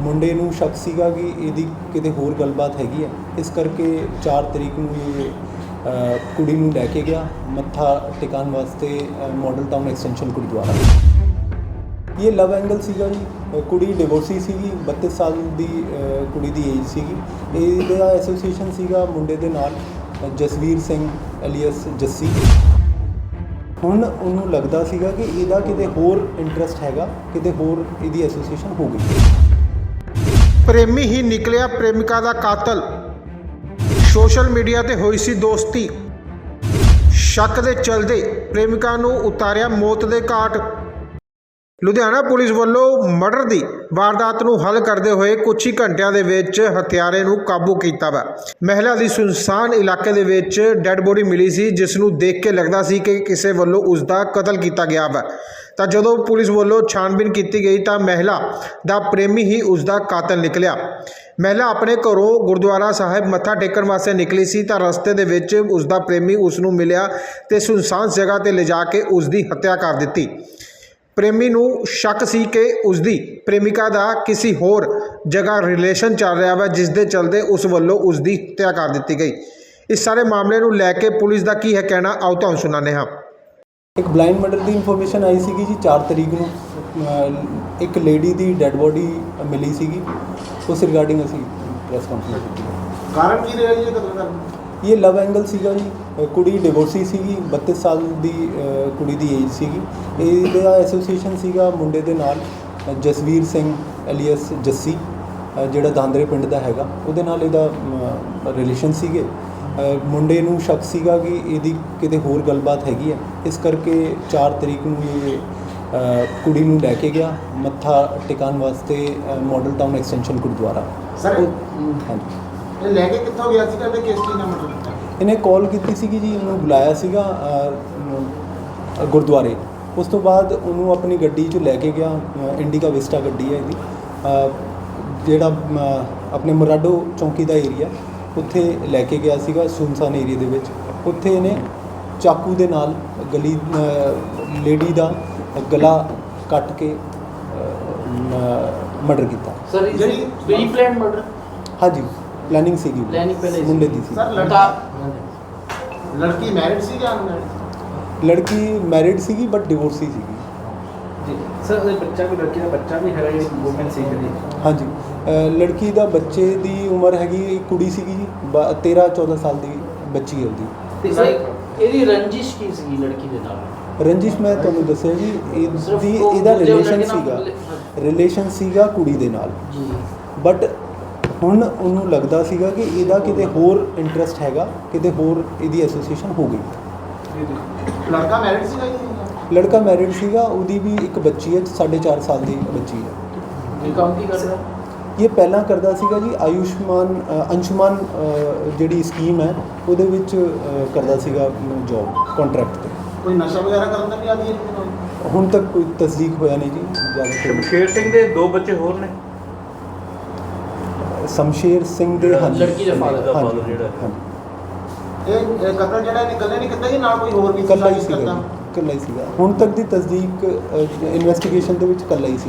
ਮੁੰਡੇ ਨੂੰ ਸ਼ੱਕ ਸੀਗਾ ਕਿ ਇਹਦੀ ਕਿਤੇ ਹੋਰ ਗੱਲਬਾਤ ਹੈਗੀ ਹੈ ਇਸ ਕਰਕੇ 4 ਤਰੀਕ ਨੂੰ ਇਹ ਕੁੜੀ ਨੂੰ ਲੈ ਕੇ ਗਿਆ। ਮੱਥਾ ਟਿਕਾਉਣ ਵਾਸਤੇ ਮਾਡਲ ਟਾਊਨ ਐਕਸਟੈਂਸ਼ਨ ਗੁਰਦੁਆਰਾ। ਇਹ ਲਵ ਐਂਗਲ ਸੀਗਾ ਜੀ। ਕੁੜੀ ਡਿਵੋਰਸੀ ਸੀਗੀ 32 ਸਾਲ ਦੀ ਕੁੜੀ ਦੀ ਏਜ ਸੀਗੀ। ਇਹਦਾ ਐਸੋਸੀਏਸ਼ਨ ਸੀਗਾ ਮੁੰਡੇ ਦੇ ਨਾਲ, ਜਸਵੀਰ ਸਿੰਘ ਐਲੀਅਸ ਜੱਸੀ। ਹੁਣ ਉਹਨੂੰ ਲੱਗਦਾ ਸੀਗਾ ਕਿ ਇਹਦਾ ਕਿਤੇ ਹੋਰ ਇੰਟਰਸਟ ਹੈਗਾ, ਕਿਤੇ ਹੋਰ ਇਹਦੀ ਐਸੋਸੀਏਸ਼ਨ ਹੋ ਗਈ। ਪ੍ਰੇਮੀ ਹੀ ਨਿਕਲਿਆ ਪ੍ਰੇਮਿਕਾ ਦਾ ਕਾਤਲ। ਸੋਸ਼ਲ ਮੀਡੀਆ ਤੇ ਹੋਈ ਸੀ ਦੋਸਤੀ। ਸ਼ੱਕ ਦੇ ਚਲਦੇ ਪ੍ਰੇਮਿਕਾ ਨੂੰ ਉਤਾਰਿਆ ਮੌਤ ਦੇ ਘਾਟ। ਲੁਧਿਆਣਾ ਪੁਲਿਸ ਵੱਲੋਂ ਮਰਡਰ ਦੀ ਵਾਰਦਾਤ ਨੂੰ ਹੱਲ ਕਰਦੇ ਹੋਏ ਕੁਝ ਹੀ ਘੰਟਿਆਂ ਦੇ ਵਿੱਚ ਹਥਿਆਰੇ ਨੂੰ ਕਾਬੂ ਕੀਤਾ ਵਾ। ਮਹਿਲਾ ਦੀ ਸੁਨਸਾਨ ਇਲਾਕੇ ਦੇ ਵਿੱਚ ਡੈੱਡ ਬੋਡੀ ਮਿਲੀ ਸੀ, ਜਿਸ ਨੂੰ ਦੇਖ ਕੇ ਲੱਗਦਾ ਸੀ ਕਿ ਕਿਸੇ ਵੱਲੋਂ ਉਸ ਦਾ ਕਤਲ ਕੀਤਾ ਗਿਆ ਵਾ। ਤਾਂ ਜਦੋਂ ਪੁਲਿਸ ਵੱਲੋਂ ਛਾਣਬੀਨ ਕੀਤੀ ਗਈ ਤਾਂ ਮਹਿਲਾ ਦਾ ਪ੍ਰੇਮੀ ਹੀ ਉਸ ਦਾ ਕਾਤਲ ਨਿਕਲਿਆ। ਮਹਿਲਾ ਆਪਣੇ ਘਰੋਂ ਗੁਰਦੁਆਰਾ ਸਾਹਿਬ ਮੱਥਾ ਟੇਕਣ ਵਾਸਤੇ ਨਿਕਲੀ ਸੀ ਤਾਂ ਰਸਤੇ ਦੇ ਵਿੱਚ ਉਸ ਦਾ ਪ੍ਰੇਮੀ ਉਸ ਨੂੰ ਮਿਲਿਆ ਤੇ ਸੁਨਸਾਨ ਜਗ੍ਹਾ ਤੇ ਲਿਜਾ ਕੇ ਉਸ ਦੀ ਹੱਤਿਆ ਕਰ ਦਿੱਤੀ। ਪ੍ਰੇਮੀ ਨੂੰ ਸ਼ੱਕ ਸੀ ਕਿ ਉਸ ਦੀ ਪ੍ਰੇਮਿਕਾ ਦਾ ਕਿਸੇ ਹੋਰ ਜਗ੍ਹਾ ਰਿਲੇਸ਼ਨ ਚੱਲ ਰਿਹਾ ਵਾ ਜਿਸ ਦੇ ਚਲਦੇ ਉਸ ਵੱਲੋਂ ਉਸ ਦੀ ਹੱਤਿਆ ਕਰ ਦਿੱਤੀ ਗਈ। ਇਸ ਸਾਰੇ ਮਾਮਲੇ ਨੂੰ ਲੈ ਕੇ ਪੁਲਿਸ ਦਾ ਕੀ ਹੈ ਕਹਿਣਾ ਆਓ ਤੁਹਾਨੂੰ ਸੁਣਾਉਂਦੇ ਹਾਂ। ਇੱਕ ਬਲਾਈਂਡ ਮਰਡਰ ਦੀ ਇਨਫੋਰਮੇਸ਼ਨ ਆਈ ਸੀਗੀ ਜੀ 4 ਤਰੀਕ ਨੂੰ। ਇੱਕ ਲੇਡੀ ਦੀ ਡੈੱਡ ਬੋਡੀ ਮਿਲੀ ਸੀਗੀ। ਉਸ ਰਿਗਾਰਡਿੰਗ ਅਸੀਂ ਪ੍ਰੈਸ ਕਾਨਫਰੰਸ ਕੀਤੀ। ਕਾਰਨ ਕੀ ਰਿਹਾ ਜੀ ਇਹ ਕਤਲ ਕਰਨ ਦਾ? ਇਹ ਲਵ ਐਂਗਲ ਸੀਗਾ ਜੀ। ਕੁੜੀ ਡਿਵੋਰਸੀ ਸੀਗੀ 32 ਸਾਲ ਦੀ ਕੁੜੀ ਦੀ ਏਜ ਸੀਗੀ। ਇਹਦਾ ਐਸੋਸੀਏਸ਼ਨ ਸੀਗਾ ਮੁੰਡੇ ਦੇ ਨਾਲ ਜਸਵੀਰ ਸਿੰਘ ਐਲੀਅਸ ਜੱਸੀ ਜਿਹੜਾ ਦਾਂਦਰੇ ਪਿੰਡ ਦਾ ਹੈਗਾ। ਉਹਦੇ ਨਾਲ ਇਹਦਾ ਰਿਲੇਸ਼ਨ ਸੀਗੇ। ਮੁੰਡੇ ਨੂੰ ਸ਼ੱਕ ਸੀਗਾ ਕਿ ਇਹਦੀ ਕਿਤੇ ਹੋਰ ਗੱਲਬਾਤ ਹੈਗੀ ਹੈ। ਇਸ ਕਰਕੇ 4 ਤਰੀਕ ਨੂੰ ਇਹ ਕੁੜੀ ਨੂੰ ਲੈ ਕੇ ਗਿਆ ਮੱਥਾ ਟਿਕਾਉਣ ਵਾਸਤੇ model town extension gurdwara. Sir ਹਾਂਜੀ। ਇਹ ਲੈ ਕੇ ਕਿੱਥੋਂ ਗਿਆ ਸੀਗਾ ਤੇ ਕਿਸ ਚੀਜ਼ ਨਾਲ ਮਤਲਬ ਕੀਤਾ? ਇਹਨੇ ਕਾਲ ਕੀਤੀ ਸੀਗੀ ਜੀ ਇਹਨੂੰ ਬੁਲਾਇਆ ਸੀਗਾ ਅਹ, ਅਹ, ਗੁਰਦੁਆਰੇ। ਉਸ ਤੋਂ ਬਾਅਦ ਉਹਨੂੰ ਆਪਣੀ ਗੱਡੀ 'ਚ ਲੈ ਕੇ ਗਿਆ ਅਹ, ਇੰਡੀਕਾ ਵਿਸਟਾ ਗੱਡੀ ਹੈ ਇਹਦੀ। ਅਹ, ਜਿਹੜਾ ਅਮ, ਆਪਣੇ ਮਰਾਡੋ ਚੌਂਕੀ ਦਾ ਏਰੀਆ ਉੱਥੇ ਲੈ ਕੇ ਗਿਆ ਸੀਗਾ ਸੁਨਸਾਨ ਏਰੀਆ ਦੇ ਵਿੱਚ। ਉੱਥੇ ਇਹਨੇ ਚਾਕੂ ਦੇ ਨਾਲ ਗਲੀ ਲੇਡੀ ਦਾ ਗਲਾ ਕੱਟ ਕੇ ਮਰਡਰ ਕੀਤਾ। ਸਰ ਜਿਹੜੀ- ਪ੍ਰੀ ਪਲਾਨ ਮਰਡਰ ਹਾਂਜੀ। ਪਲੈਨਿੰਗ ਸੀਗੀ Planning ਪਹਿਲੇ ਸੀ। ਮੁੰਡੇ ਦੀ ਸੀ। ਸਰ ਲੜਕਾ ਲੜਕੀ ਮੈਰਿਡ ਸੀ ਜਾਂ ਅਨਮੈਰਿਡ ਲੜਕੀ ਮੈਰਿਡ ਸੀਗੀ ਬਟ ਡਿਵੋਰਸੀ ਸੀਗੀ। ਜੀ। ਸਰ ਉਹਦੇ ਬੱਚਾ ਵੀ ਲੜਕੀ ਦਾ ਬੱਚਾ ਵੀ ਹੈਗਾ ਇਹ ਵੂਮਨ ਸੀ ਜਿਹੜੀ। ਹਾਂਜੀ। ਅ, ਲੜਕੀ ਦਾ ਬੱਚੇ ਦੀ ਉਮਰ ਹੈਗੀ ਕੁੜੀ ਸੀਗੀ ਜੀ 13 14 ਸਾਲ ਦੀ ਬੱਚੀ ਹੈ ਉਹਦੀ। ਤੇ ਸਰ ਇਹਦੀ ਰੰਜਿਸ਼ ਕੀ ਸੀਗੀ ਲੜਕੀ ਦੇ ਨਾਲ? ਰੰਜਿਸ਼ ਮੈਂ ਤੁਹਾਨੂੰ ਦੱਸਿਆ ਜੀ ਸਿਰਫ ਇਹਦੀ ਉਹ ਇਹਦਾ ਦੂਜੇ ਰਿਲੇਸ਼ਨ ਨਾਲ ਸੀਗਾ। ਰਿਲੇ- ਰਿਲੇਸ਼ਨ ਸੀਗਾ ਕੁੜੀ ਦੇ ਨਾਲ। ਜੀ। ਬਟ ਹੁਣ ਉਹਨੂੰ ਲੱਗਦਾ ਸੀਗਾ ਕਿ ਇਹਦਾ ਕਿਤੇ ਹੋਰ ਇੰਟਰਸਟ ਹੈਗਾ ਕਿਤੇ ਹੋਰ ਇਹਦੀ ਐਸੋਸੀਏਸ਼ਨ ਹੋ ਗਈ। ਲੜਕਾ ਮੈਰਿਡ ਸੀਗਾ ਜੀ? ਲੜਕਾ ਮੈਰਿਡ ਸੀਗਾ ਉਹਦੀ ਵੀ ਇੱਕ ਬੱਚੀ ਹੈ 4.5 ਸਾਲ ਦੀ ਬੱਚੀ ਹੈ। ਇਹ ਕੰਮ ਕੀ ਕਰਦਾ? ਇਹ ਪਹਿਲਾਂ ਕਰਦਾ ਸੀਗਾ ਜੀ ਆਯੁਸ਼ਮਾਨ ਅੰਸ਼ੁਮਾਨ ਜਿਹੜੀ ਸਕੀਮ ਹੈ ਉਹਦੇ ਵਿੱਚ ਕਰਦਾ ਸੀਗਾ ਜੌਬ ਕੰਟਰੈਕਟ ਤੇ। ਕੋਈ ਨਸ਼ਾ ਵਗੈਰਾ ਕਰਨ ਦਾ ਵੀ ਆਦੀ ਹੈ ਹੁਣ ਤੱਕ ਕੋਈ ਤਸਦੀਕ ਹੋਇਆ ਨਹੀਂ ਜੀ ਜ਼ਿਆਦਾ ਸ਼ਮਸ਼ੇਰ ਸਿੰਘ ਦੇ ਦੋ ਬੱਚੇ ਹੋਰ ਨੇ। ਸ਼ਮਸ਼ੇਰ ਸਿੰਘ ਦੇ ਹਾਂਜੀ ਲੜਕੀ ਦੇ father ਦਾ father ਜਿਹੜਾ। ਹਾਂਜੀ ਇਹ ਇਹ ਕਤਲ ਜਿਹੜਾ ਇਹਨੇ ਇਕੱਲੇ ਨਹੀਂ ਕੀਤਾ ਜੀ ਨਾਲ ਕੋਈ ਹੋਰ ਵੀ ਇਕੱਲਾ ਹੀ ਸਾਜ਼ਿਸ਼ ਸੀਗਾ ਕਰਦਾ? ਜੀ, ਇਕੱਲਾ ਹੀ ਸੀਗਾ ਹੁਣ ਤੱਕ ਦੀ ਤਸਦੀਕ ਇਨਵੈਸਟੀਗੇਸ਼ਨ ਦੇ ਵਿੱਚ ਇਕੱਲਾ ਹੀ ਸੀਗਾ